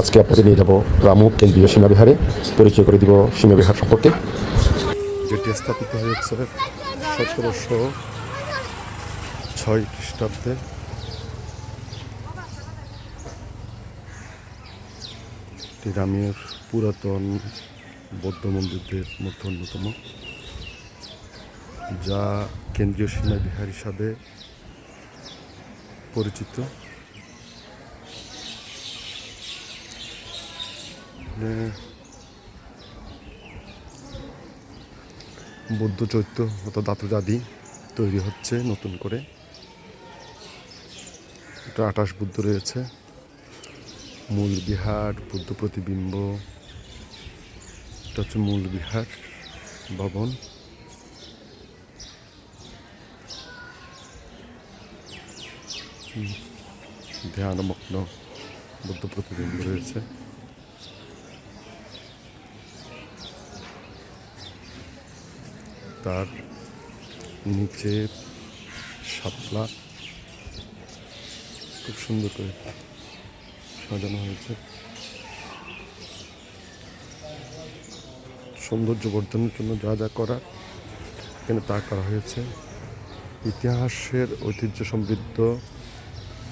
আজকে আপনাদের নিয়ে যাব রামু, কেন্দ্রীয় সীমাবিহারে। পরিচয় করে দিব সীমাবিহার সম্পর্কে। যেটি স্থাপিত হয়েছে সতেরোশো ছয় খ্রিস্টাব্দে। রামের পুরাতন বৌদ্ধ মন্দিরদের মধ্যে অন্যতম, যা কেন্দ্রীয় সীমা বিহার হিসাবে পরিচিত। বুদ্ধ চৈত্য অর্থাৎ দাতুজাদি তৈরি হচ্ছে নতুন করে। এটা আঠাশ বুদ্ধ রয়েছে। মূল বিহার, বুদ্ধ প্রতিবিম্ব। এটা হচ্ছে মূল বিহার ভবন। ধ্যানমগ্ন বুদ্ধ প্রতিবিম্ব রয়েছে। তার নিচে শাপলা খুব সুন্দর করে সাজানো হয়েছে। সৌন্দর্য বর্ধনের জন্য যা যা করা এখানে তা করা হয়েছে। ইতিহাসের ঐতিহ্য সমৃদ্ধ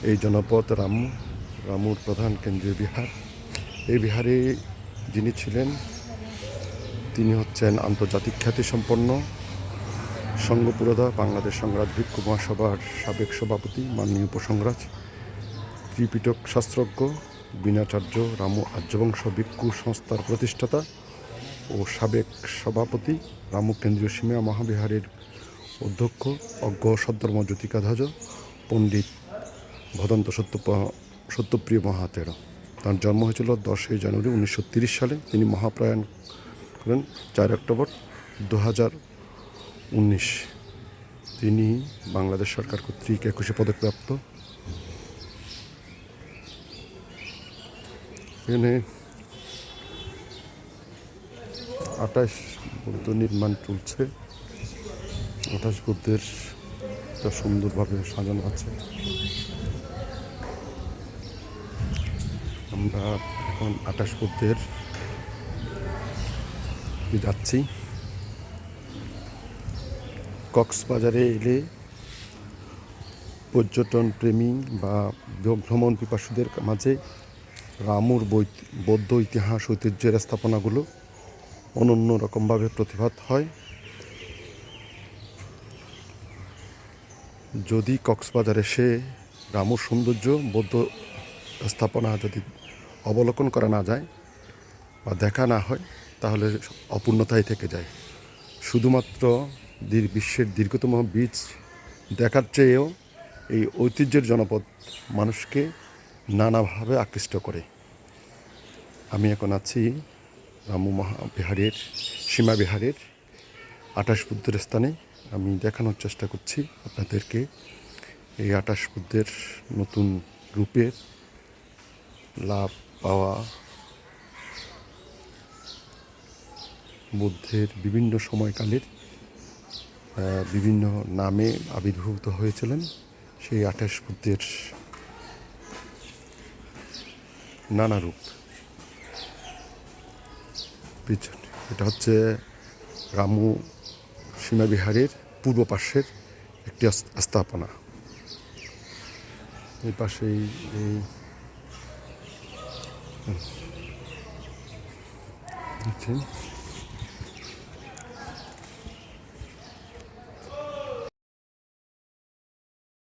এই জনপদ রামু, রামুর প্রধান কেন্দ্রীয় বিহার। এই বিহারে যিনি ছিলেন, তিনি হচ্ছেন আন্তর্জাতিক খ্যাতিসম্পন্ন সঙ্গপুরোধা বাংলাদেশ সংরাজ ভিক্ষু মহাসভার সাবেক সভাপতি, মাননীয় উপসংরাজ ত্রিপিটক শাস্ত্রজ্ঞ বিনাচার্য রামু আর্যবংশ ভিক্ষু সংস্থার প্রতিষ্ঠাতা ও সাবেক সভাপতি রামু কেন্দ্রীয় সীমা মহাবিহারের অধ্যক্ষ, অজ্ঞ সদ্ধর্ম জ্যোতিকাধ্বজ পণ্ডিত ভদন্ত সত্য সত্যপ্রিয় মহাতের। তার জন্ম হয়েছিল দশই জানুয়ারি উনিশশো সালে। তিনি মহাপ্রয়াণ করেন চার অক্টোবর দু হাজার উনিশ। তিনি বাংলাদেশ সরকার কর্তৃক একুশে পদকপ্রাপ্ত। এখানে আঠাশ বুদ্ধ নির্মাণ চলছে। আঠাশ বুদ্ধের তা সুন্দরভাবে সাজানো আছে। আমরা এখন আঠাশ বুদ্ধের যাচ্ছি। কক্সবাজারে এলে পর্যটন প্রেমী বা ভ্রমণ পিপাসুদের মাঝে রামুর বৌদ্ধ ইতিহাস, ঐতিহ্যের স্থাপনাগুলো অনন্য রকমভাবে প্রতিভাত হয়। যদি কক্সবাজারে সে রামুর সৌন্দর্য বৌদ্ধ স্থাপনা যদি অবলোকন করা না যায় বা দেখা না হয়, তাহলে অপূর্ণতাই থেকে যায়। শুধুমাত্র বিশ্বের দীর্ঘতম বীজ দেখার চেয়েও এই ঐতিহ্যের জনপদ মানুষকে নানাভাবে আকৃষ্ট করে। আমি এখন আছি রামু মহাবিহারের, সীমা বিহারের আঠাশ বুদ্ধের স্থানে। আমি দেখানোর চেষ্টা করছি আপনাদেরকে এই আঠাশ বুদ্ধের নতুন রূপের লাভ পাওয়া বুদ্ধের বিভিন্ন সময়কালের বিভিন্ন নামে আবির্ভূত হয়েছিলেন সেই আঠাশ বুদ্ধের নানা রূপ এটা হচ্ছে রামু সীমাবিহারের পূর্ব পার্শ্বের একটি স্থাপনা এই পাশেই এই। দেখছেন